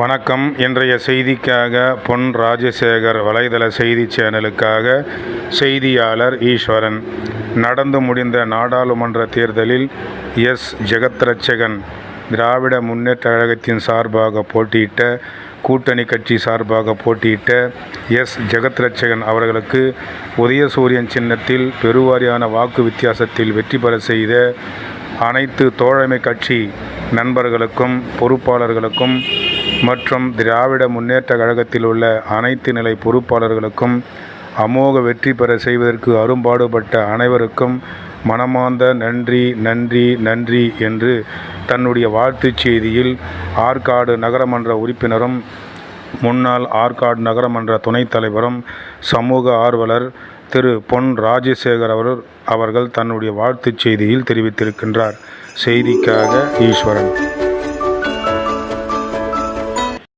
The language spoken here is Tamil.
வணக்கம். இன்றைய செய்திக்காக பொன் ராஜசேகர் வலைதள செய்தி சேனலுக்காக செய்தியாளர் ஈஸ்வரன். நடந்து முடிந்த நாடாளுமன்ற தேர்தலில் எஸ். ஜெகத்ரட்சகன் திராவிட முன்னேற்ற கழகத்தின் சார்பாக போட்டியிட்ட கூட்டணி கட்சி சார்பாக போட்டியிட்ட எஸ். ஜெகத்ரட்சகன் அவர்களுக்கு உதயசூரியன் சின்னத்தில் பெருவாரியான வாக்கு வித்தியாசத்தில் வெற்றி பெற செய்த அனைத்து தோழமை கட்சி நண்பர்களுக்கும் பொறுப்பாளர்களுக்கும் மற்றும் திராவிட முன்னேற்ற கழகத்தில் உள்ள அனைத்து நிலை பொறுப்பாளர்களுக்கும் அமோக வெற்றி பெற செய்வதற்கு அரும்பாடுபட்ட அனைவருக்கும் மனமார்ந்த நன்றி நன்றி நன்றி என்று தன்னுடைய வாழ்த்துச் செய்தியில் ஆற்காடு நகரமன்ற உறுப்பினரும் முன்னாள் ஆற்காடு நகரமன்ற துணைத் தலைவரும் சமூக ஆர்வலர் திரு. பொன் ராஜசேகர் அவர் அவர்கள் தன்னுடைய வாழ்த்துச் செய்தியில் தெரிவித்திருக்கின்றார். செய்திக்காக ஈஸ்வரன்.